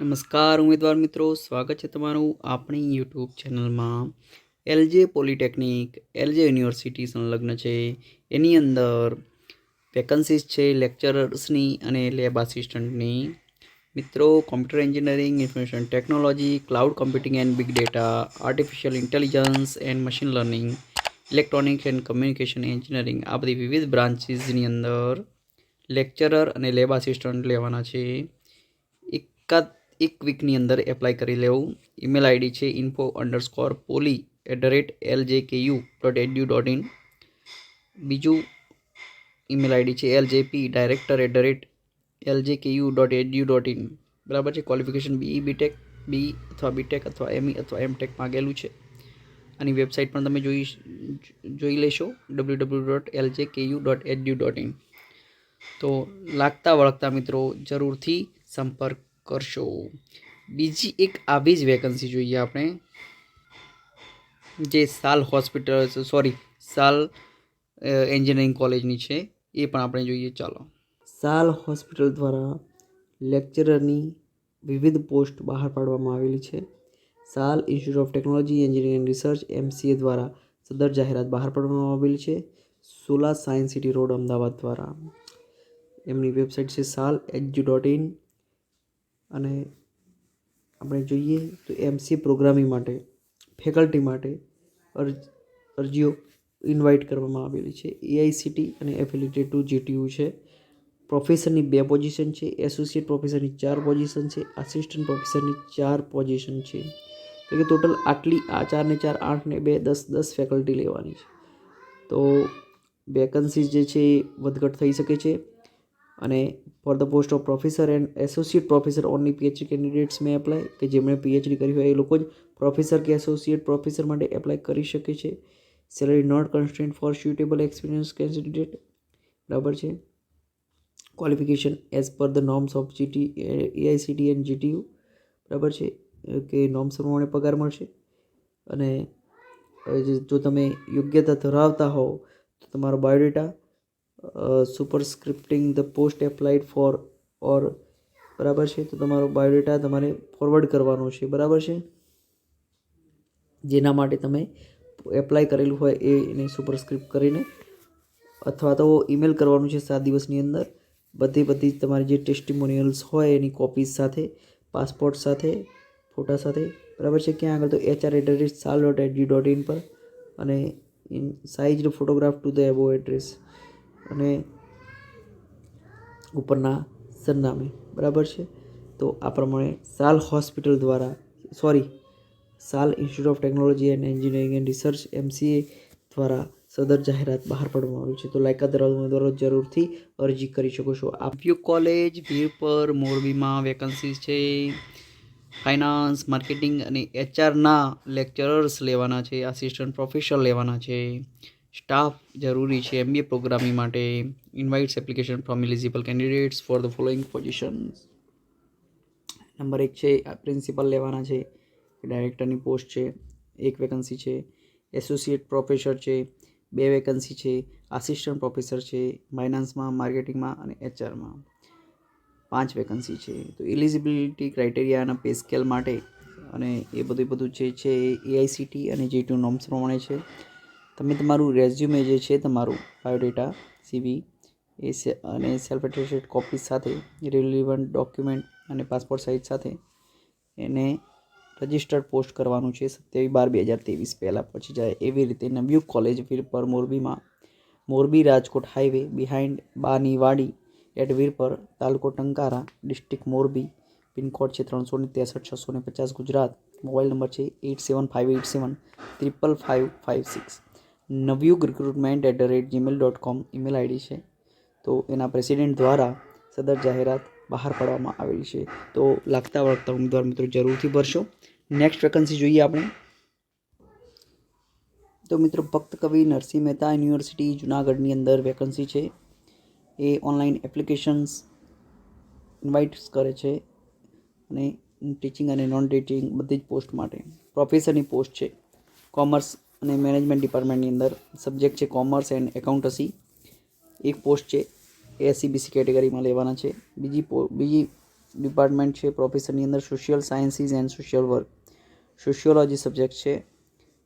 નમસ્કાર, ઉમેદવાર મિત્રો. સ્વાગત છે તમારું આપણી યુટ્યુબ ચેનલમાં. એલજે પોલિટેકનિક એલજે યુનિવર્સિટી સંલગ્ન છે. એની અંદર વેકન્સીસ છે લેક્ચરર્સની અને લેબ આસિસ્ટન્ટની મિત્રો computer engineering information technology cloud computing and big data artificial intelligence and machine learning electronics and communication engineering આ બધી વિવિધ બ્રાન્ચીસની અંદર લેક્ચરર અને લેબ આસિસ્ટન્ટ લેવાના છે. એકાદ એક વીકની અંદર એપ્લાય કરી લેવું. ઈમેલ આઈડી છે info underscore poly at the rate L J K U dot edu dot in બીજું ઈમેલ આઈડી છે L J P director at the rate L J K U dot edu dot in બરાબર છે? Qualification બી BTech B અથવા BTech અથવા M E અથવા MTech માગેલું છે. આની વેબસાઇટ પણ તમે જોઈ જોઈ લેશો. W W dot L J K U dot edu dot in તો લાગતા વળગતા મિત્રો જરૂરથી સંપર્ક કરશો. બીજી એક આવી જ વેકન્સી જોઈએ આપણે. જે સાલ હોસ્પિટલ સોરી સાલ એન્જિનિયરિંગ કોલેજની છે, એ પણ આપણે જોઈએ. ચાલો. સાલ હોસ્પિટલ દ્વારા લેક્ચરરની વિવિધ પોસ્ટ બહાર પાડવામાં આવેલી છે. સાલ institute of technology engineering research MCA દ્વારા સદર જાહેરાત બહાર પાડવામાં આવેલી છે. Sola science city road, Ahmedabad દ્વારા. એમની વેબસાઇટ છે સાલ એચજી ડોટ ઇન અને આપણે જોઈએ તો એમસી પ્રોગ્રામિંગ માટે ફેકલ્ટી માટે અરજ, અરજીઓ ઇન્વાઇટ કરવામાં આવેલી છે. એઆઈસીટી અને એફિલિટેડ ટુ જીટીયુ છે. પ્રોફેસરની બે પોઝિશન છે. એસોસિએટ પ્રોફેસરની ચાર પોઝિશન છે. આસિસ્ટન્ટ પ્રોફેસરની ચાર પોઝિશન છે. એટલે કે ટોટલ આટલી આ ચાર ને ચાર, આઠ ને બે, દસ દસ ફેકલ્ટી લેવાની છે. તો વેકન્સીઝ જે છે એ વધઘટ થઈ શકે છે. અને for the post of professor and associate professor only PhD candidates મેં એપ્લાય કે જેમણે પીએચડી કરી હોય એ લોકો જ પ્રોફેસર કે એસોસિએટ પ્રોફેસર માટે એપ્લાય કરી શકે છે. Salary not constant for suitable experience candidate બરાબર છે? Qualification as per the norms of GT AICTE and GTU બરાબર છે? કે નોર્મ્સ પ્રમાણે પગાર મળશે. અને જો તમે યોગ્યતા ધરાવતા હોવ તો તમારો biodata superscripting the post applied for or બરાબર છે? તો તમારો બાયોડેટા તમારે ફોરવર્ડ કરવાનો છે, બરાબર છે? જેના માટે તમે એપ્લાય કરેલું હોય એ એને સુપરસ્ક્રિપ્ટ કરીને અથવા તો ઈમેલ કરવાનું છે સાત દિવસની અંદર. બધી બધી તમારી જે ટેસ્ટિમોનિયલ્સ હોય એની કોપીઝ સાથે પાસપોર્ટ સાથે ફોટા સાથે, બરાબર છે? ક્યાં આગળ તો HR address SAL dot at G dot in પર અને in size photograph to the above address અને ઉપરના સરનામે. બરાબર છે? તો આ પ્રમાણે સાલ હોસ્પિટલ દ્વારા, sorry, SAL institute of technology and engineering and research, MCA દ્વારા સદર જાહેરાત બહાર પાડવામાં આવી છે. તો લાયકાત ધરાવતા ઉમેદવારો જરૂરથી અરજી કરી શકો છો. આપ્યુ કોલેજ પર મોરબીમાં વેકન્સી છે. ફાઇનાન્સ માર્કેટિંગ અને એચઆરના લેક્ચરર્સ લેવાના છે આસિસ્ટન્ટ પ્રોફેસર લેવાના છે. સ્ટાફ જરૂરી છે એમબીએ પ્રોગ્રામિંગ માટે. Invites application from eligible candidates for the following positions number એક છે પ્રિન્સિપલ લેવાના છે ડાયરેક્ટરની પોસ્ટ છે, એક વેકન્સી છે એસોસિએટ પ્રોફેસર છે, બે વેકન્સી છે આસિસ્ટન્ટ પ્રોફેસર છે ફાઇનાન્સમાં માર્કેટિંગમાં અને એચઆરમાં પાંચ વેકન્સી છે. તો એલિજિબિલિટી ક્રાઇટેરિયાના પે સ્કેલ માટે અને એ બધું બધું જે છે એ એઆઈસીટી અને જે ટુ નોમ્સ પ્રમાણે છે. તમે તમારું રેઝ્યુમે જે છે, તમારું બાયોડેટા સીવી એ અને સેલ્ફ એટેસ્ટેડ કોપી સાથે રિલિવન્ટ ડોક્યુમેન્ટ અને પાસપોર્ટ સાઇઝ સાથે એને રજિસ્ટર્ડ પોસ્ટ કરવાનું છે સત્યાવીસ બાર બે હજાર ત્રેવીસ પહેલાં. પહોંચી જાય એવી રીતે નવ્યુક કોલેજ વીરપર, મોરબીમાં. મોરબી, રાજકોટ હાઈવે બિહાઇન્ડ બાની વાડી એટ વીરપર, તાલુકો ટંકારા ડિસ્ટ્રિક્ટ મોરબી, પિનકોડ છે ત્રણસો ને ત્રેસઠ, છસો ને પચાસ ગુજરાત. મોબાઈલ નંબર છે eight seven five eight seven, triple five five six. Navyug recruitment at the rate Gmail dot com email ID છે. તો એના પ્રેસિડેન્ટ દ્વારા સદર જાહેરાત બહાર પાડવામાં આવેલી છે. તો લાગતા વળગતા ઉમેદવાર મિત્રો જરૂરથી ભરશો. નેક્સ્ટ વેકન્સી જોઈએ આપણે. તો મિત્રો ભક્ત કવિ નરસિંહ મહેતા યુનિવર્સિટી જુનાગઢની અંદર વેકન્સી છે. એ ઓનલાઈન એપ્લિકેશન્સ ઇન્વાઇટ્સ કરે છે. અને ટીચિંગ અને નોન ટીચિંગ બધી જ પોસ્ટ માટે. પ્રોફેસરની પોસ્ટ છે. કોમર્સ અને મેનેજમેન્ટ ડિપાર્ટમેન્ટની અંદર સબ્જેક્ટ છે કોમર્સ એન્ડ એકાઉન્ટસી એક પોસ્ટ છે એસસીબીસી કેટેગરીમાં લેવાના છે. બીજી પો, બીજી ડિપાર્ટમેન્ટ છે પ્રોફેસરની અંદર social sciences and social work. Sociology subject છે.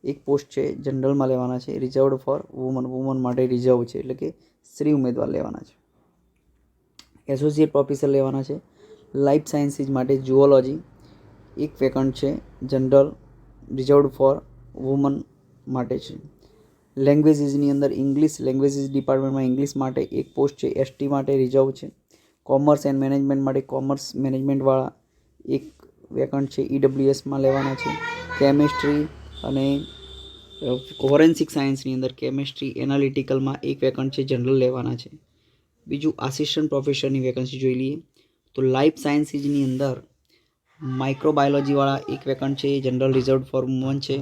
એક પોસ્ટ છે જનરલમાં લેવાના છે. Reserved for woman. વુમન માટે રિઝર્વ છે એટલે કે સ્ત્રી ઉમેદવાર લેવાના છે. એસોસિએટ પ્રોફેસર લેવાના છે. લાઈફ સાયન્સીસ માટે જુઓલોજી. એક વેકન્ટ છે જનરલ. રિઝર્વડ ફોર વુમન માટે છે. લેંગ્વેજીસની અંદર ઇંગ્લિશ લેંગ્વેજીસ ડિપાર્ટમેન્ટમાં ઇંગ્લિશ માટે એક પોસ્ટ છે એસટી માટે રિઝર્વ છે. કોમર્સ એન્ડ મેનેજમેન્ટ માટે કોમર્સ મેનેજમેન્ટવાળા એક વેકન્ટ છે ઈડબ્લ્યુએસમાં લેવાના છે. કેમેસ્ટ્રી અને ફોરેન્સિક સાયન્સની અંદર કેમેસ્ટ્રી એનાલિટિકલમાં એક વેકન્ટ છે જનરલ લેવાના છે. બીજું આસિસ્ટન્ટ પ્રોફેસરની વેકન્સી જોઈ લઈએ. તો લાઈફ સાયન્સીસની અંદર માઇક્રોબાયોલોજીવાળા એક વેકન્ટ છે જનરલ રિઝર્વ ફોર વુમન છે.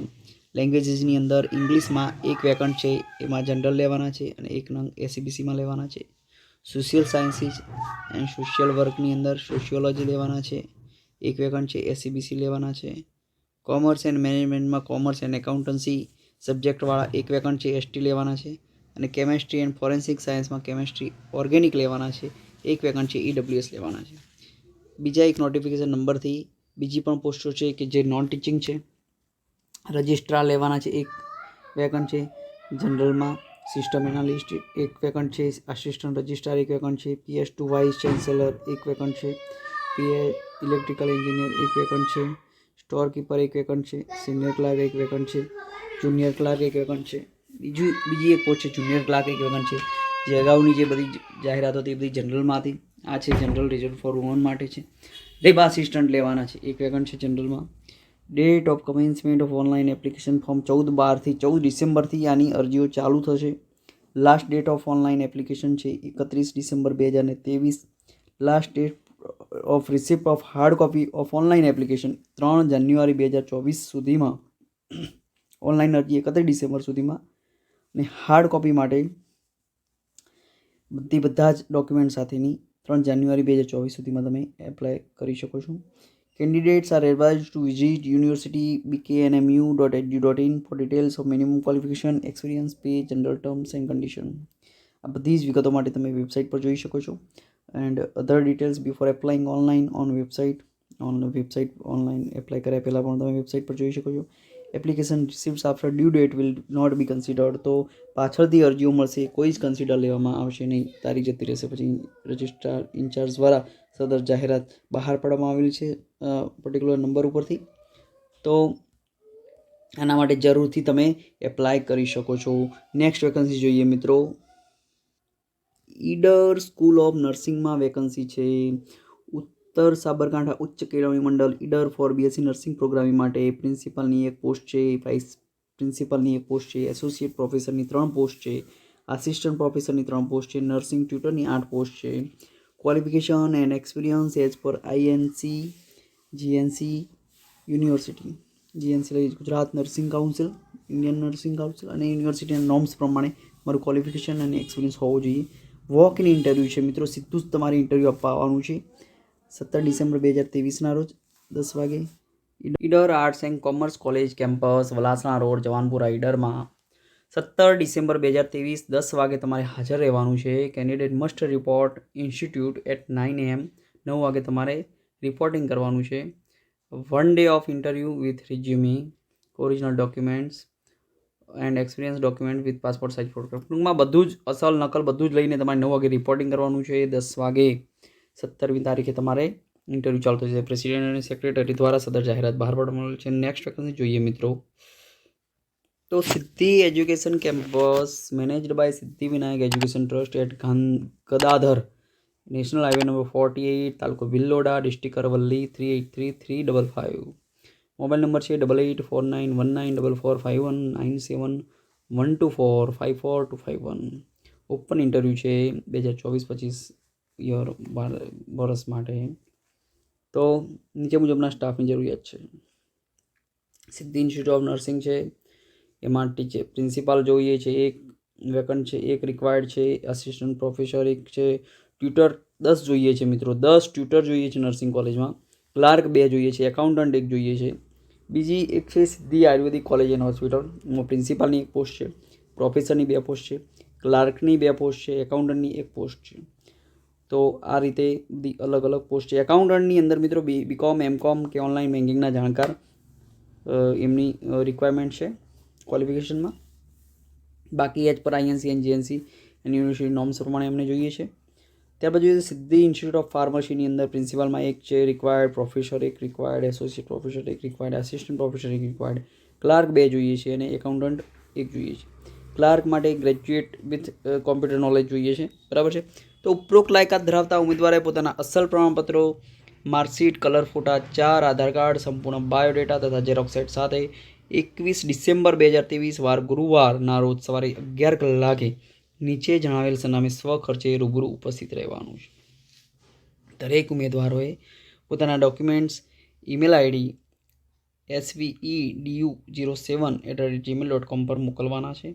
લેંગ્વેજીસની અંદર ઇંગ્લિશમાં એક વેકન્ટ છે, એમાં જનરલ લેવાના છે અને એક નંગ એસીબીસીમાં લેવાના છે. સોશિયલ સાયન્સીસ એન્ડ સોશિયલ વર્કની અંદર સોશિયોલોજી લેવાના છે, એક વેકન્ટ છે એસીબીસી લેવાના છે. કોમર્સ એન્ડ મેનેજમેન્ટમાં કોમર્સ એન્ડ એકાઉન્ટન્સી સબ્જેક્ટવાળા એક વેકન્ટ છે, એસટી લેવાના છે અને કેમેસ્ટ્રી એન્ડ ફોરેન્સિક સાયન્સમાં કેમેસ્ટ્રી ઓર્ગેનિક લેવાના છે, એક વેકન્ટ છે ઈડબ્લ્યુએસ લેવાના છે. બીજા એક નોટિફિકેશન નંબરથી બીજી પણ પોસ્ટો છે કે જે નોન ટીચિંગ છે રજિસ્ટ્રાર લેવાના છે એક વેકન્ટ છે જનરલમાં સિસ્ટમ એનાલિસ્ટ એક વેકન્ટ છે આસિસ્ટન્ટ રજિસ્ટ્રાર એક વેકન્ટ છે પીએસ ટુ વાઇસ ચાન્સેલર એક વેકન્ટ છે પીએ ઇલેક્ટ્રિકલ એન્જિનિયર એક વેકન્ટ છે સ્ટોર કીપર એક વેકન્ટ છે સિનિયર ક્લાર્ક એક વેકન્ટ છે જુનિયર ક્લાર્ક એક વેકન્ટ છે બીજું બીજી એક પોસ્ટ છે જુનિયર ક્લાર્ક એક વેકન્ટ છે જે અગાઉની જે બધી જાહેરાત હતી એ બધી જનરલમાં હતી આ છે જનરલ રિઝર્વ ફોર વુમન માટે છે લેબ આસિસ્ટન્ટ લેવાના છે એક વેકન્ટ છે જનરલમાં date of commencement of online application form ચૌદ બારથી ચૌદ ડિસેમ્બરથી આની અરજીઓ ચાલુ થશે. Last date of online application છે એકત્રીસ ડિસેમ્બર બે હજાર ત્રેવીસ. Last date of receipt of hard copy of online application ત્રણ જાન્યુઆરી બે હજાર ચોવીસ સુધીમાં. ઓનલાઈન અરજી એકત્રીસ ડિસેમ્બર સુધીમાં. અને હાર્ડ કોપી માટે બધી બધા જ ડોક્યુમેન્ટ સાથેની ત્રણ જાન્યુઆરી બે હજાર ચોવીસ સુધીમાં તમે એપ્લાય કરી શકો છો. Candidates are advised to visit university bknmu.edu.in for details dot in for details pay, minimum qualification experience condition. આ બધી જ વિગતો માટે તમે વેબસાઇટ પર જોઈ શકો છો. And other details before applying online on website on website online apply કર્યા પહેલાં પણ તમે વેબસાઇટ પર જોઈ શકો છો. Application receipts after due date will not be considered તો પાછળથી અરજીઓ મળશે કોઈ જ કન્સિડર લેવામાં આવશે નહીં. તારી જતી રહેશે પછી રજિસ્ટ્રાર ઇન્ચાર્જ દ્વારા સદર જાહેરાત બહાર પાડવામાં આવેલી છે પર્ટિક્યુલર નંબર ઉપરથી. તો આના માટે જરૂરથી તમે એપ્લાય કરી શકો છો. નેક્સ્ટ વેકન્સી જોઈએ મિત્રો. ઈડર સ્કૂલ ઓફ નર્સિંગમાં વેકન્સી છે. Uttar Sabarkantha Uchcha Kelavani Mandal Idar for BSc nursing programming માટે પ્રિન્સિપાલની એક પોસ્ટ છે વાઇસ પ્રિન્સિપાલની એક પોસ્ટ છે એસોસિએટ પ્રોફેસરની ત્રણ પોસ્ટ છે આસિસ્ટન્ટ પ્રોફેસરની ત્રણ પોસ્ટ છે નર્સિંગ ટ્યુટરની આઠ પોસ્ટ છે. Qualification and experience as per INC, GNC university GNC એટલે Gujarat nursing council Indian nursing council અને યુનિવર્સિટીના નોર્મ્સ પ્રમાણે મારું ક્વોલિફિકેશન અને એક્સપિરિયન્સ હોવો જોઈએ. વોક ઇન ઇન્ટરવ્યૂ છે મિત્રો સીધું જ તમારે ઇન્ટરવ્યૂ આપવા આવવાનું છે. સત્તર ડિસેમ્બર બે હજાર ત્રેવીસના રોજ દસ વાગે. Idar arts and commerce college campus Valasana road Javanpura ઈડરમાં સત્તર ડિસેમ્બર બે હજાર ત્રેવીસ દસ વાગે તમારે હાજર રહેવાનું છે. Candidate must report institute at nine AM નવ વાગે તમારે રિપોર્ટિંગ કરવાનું છે. One day of interview with resume original documents and experience document with passport size photograph ટૂંકમાં બધું જ અસલ નકલ બધું જ લઈને તમારે નવ વાગે રિપોર્ટિંગ કરવાનું છે. દસ વાગે સત્તરમી તારીખે તમારે ઇન્ટરવ્યૂ ચાલતો છે પ્રેસિડેન્ટ અને સેક્રેટરી દ્વારા સદર જાહેરાત બહાર પાડવામાં છે. નેક્સ્ટ વેકન્સી જોઈએ મિત્રો. તો સિદ્ધિ education campus managed by Siddhi Vinayak education trust at Khan Gadadhar. National highway number forty eight, તાલુકો Villoda, district Aravalli, three eight three three double five mobile number છે double eight four nine one nine double four five one, nine seven one two four five four two five one. Open interview છે બે હજાર ચોવીસ પચીસ year વર્ષ માટે. તો નીચે મુજબના સ્ટાફની જરૂરિયાત છે. સિદ્ધિ ઇન્સ્ટિટ્યૂટ ઓફ નર્સિંગ છે. એમાં ટીચર પ્રિન્સિપાલ જોઈએ છે, એક વેકન્ટ છે, એક રિક્વાયર્ડ છે આસિસ્ટન્ટ પ્રોફેસર એક છે ટ્યુટર દસ જોઈએ છે મિત્રો, દસ ટ્યુટર જોઈએ છે નર્સિંગ કોલેજમાં ક્લાર્ક બે જોઈએ છે એકાઉન્ટન્ટ એક જોઈએ છે. બીજી એક છે Siddhi Ayurvedic college and hospital પ્રિન્સિપાલની એક પોસ્ટ છે પ્રોફેસરની બે પોસ્ટ છે ક્લાર્કની બે પોસ્ટ છે એકાઉન્ટન્ટની એક પોસ્ટ છે. તો આ રીતે બધી અલગ અલગ પોસ્ટ છે. એકાઉન્ટન્ટની અંદર મિત્રો બી બીકોમ એમકોમ કે ઓનલાઈન બેન્કિંગના જાણકાર એમની રિક્વાયરમેન્ટ છે. ક્વોલિફિકેશનમાં બાકી એજ પર આઈએનસી એનજીએનસી અને યુનિવર્સિટી નોર્મ્સ પ્રમાણે એમને જોઈએ છે. ત્યારબાદ જોઈએ સિદ્ધિ ઇન્સ્ટિટ્યૂટ ઓફ ફાર્મસીની અંદર પ્રિન્સિપાલમાં એક છે રિક્વાયર્ડ પ્રોફેસર એક રિક્વાયર્ડ એસોસિએટ પ્રોફેસર એક રિક્વાયર્ડ આસિસ્ટન્ટ પ્રોફેસર એક રિક્વાયર્ડ ક્લાર્ક બે જોઈએ છે અને એકાઉન્ટન્ટ એક જોઈએ છે. ક્લાર્ક માટે ગ્રેજ્યુએટ વિથ કોમ્પ્યુટર નોલેજ જોઈએ છે. બરાબર છે? તો ઉપરોક્ત લાયકાત ધરાવતા ઉમેદવારે પોતાના અસલ પ્રમાણપત્રો માર્કશીટ કલર ફોટા ચાર, આધાર કાર્ડ સંપૂર્ણ બાયોડેટા તથા ઝેરોક્સ સેટ સાથે એકવીસ ડિસેમ્બર બે હજાર ત્રેવીસ વાર ગુરુવારના રોજ સવારે અગિયાર કલાકે નીચે જણાવેલ સરનામે સ્વખર્ચે રૂબરૂ ઉપસ્થિત રહેવાનું છે. દરેક ઉમેદવારોએ પોતાના documents, email ID SVE DU zero seven at the rate Gmail dot com પર મોકલવાના છે.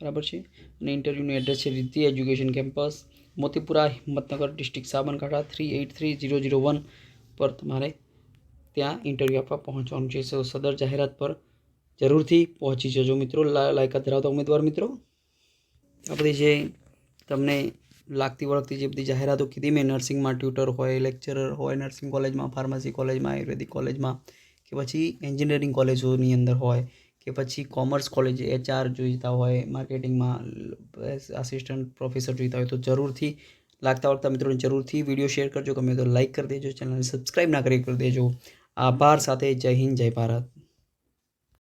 બરાબર છે? અને ઇન્ટરવ્યૂનું એડ્રેસ છે Riti education campus, Motipura, Himmatnagar, district Sabarkantha three eight three zero zero one પર તમારે ત્યાં ઇન્ટરવ્યૂ આપવા પહોંચવાનું છે. સદર જાહેરાત પર જરૂરથી પહોંચી જજો મિત્રો લાયકાત ધરાવતા ઉમેદવાર મિત્રો. આ જે તમને લાગતી વળગતી જે બધી જાહેરાતો કીધી મેં, નર્સિંગમાં ટ્યુટર હોય, લેક્ચરર હોય, નર્સિંગ કોલેજમાં, ફાર્મસી કોલેજમાં, આયુર્વેદિક કોલેજમાં, કે પછી એન્જિનિયરિંગ કોલેજોની અંદર હોય, કે પછી કોમર્સ કોલેજ, એચઆર જોઈતા હોય, માર્કેટિંગમાં આસિસ્ટન્ટ પ્રોફેસર જોઈતા હોય, તો જરૂરથી લાગતા વળગતા મિત્રોને જરૂરથી વીડિયો શેર કરજો. ગમે તો લાઇક કરી દેજો, ચેનલને સબસ્ક્રાઈબ ના કરી કરી દેજો. આભાર સાથે જય હિન્દ, જય ભારત.